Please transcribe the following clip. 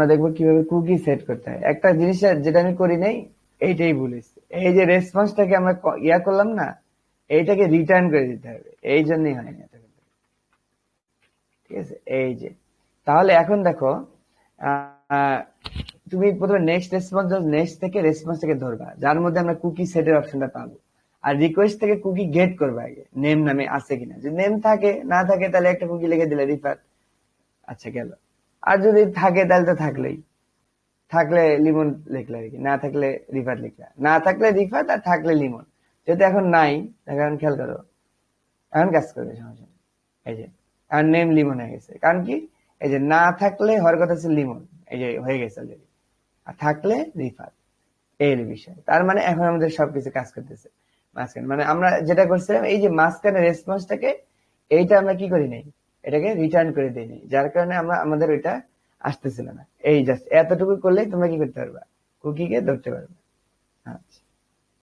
আমরা দেখব কীভাবে কুকি সেট করতে হয়। একটা জিনিস যেটা আমি করি নাই, এইটাই ভুলেছি এই যে রেসপন্সটাকে আমরা ইয়া করলাম না, এইটাকে রিটার্ন করে দিতে হবে। এই জন্যই হয় না ঠিক আছে? এই যে। তাহলে এখন দেখো তুমি প্রথমে নেক্সট রেসপন্স নেক্সট থেকে রেসপন্স থেকে ধরবা। যার মধ্যে আমরা কুকি সেটের অপশনটা পাবো। আর রিকোয়েস্ট থেকে কুকি গেট করবে আগে। নেম নামে আছে কিনা। যদি নেম থাকে, না থাকে, তাহলে একটা কুকি লিখে দিলে রিফার আচ্ছা গেল। আর যদি থাকে, তাহলে তো থাকলেই। থাকলে লিমন লিখলে আর কি, না থাকলে রিফাত লিখলে। না থাকলে রিফাত আর থাকলে লিমন। যেহেতু এখন নাই এখন খেয়াল করো, এখন কাজ করবে সমস্যা। এই যে, আর নেম লিমন হয়ে গেছে। কারণ কি? এই যে না থাকলে হওয়ার কথা ছিল লিমন। এই যে হয়ে গেছে অলরেডি আর থাকলে রিফাত। এই বিষয়। তার মানে এখন আমাদের সবকিছু কাজ করতেছে। মাঝখানে। মানে আমরা যেটা করছিলাম, এই যে মাঝখানে রেসপন্সটাকে এইটা আমরা কি করি নাই? এটাকে রিটার্ন করে দিই নাই যার কারণে আমরা, আমাদের ওইটা আসতেছিল না। এই জাস্ট এতটুকু করলেই তোমরা কি করতে পারবা? কুকিকে ধরতে পারবে। আচ্ছা।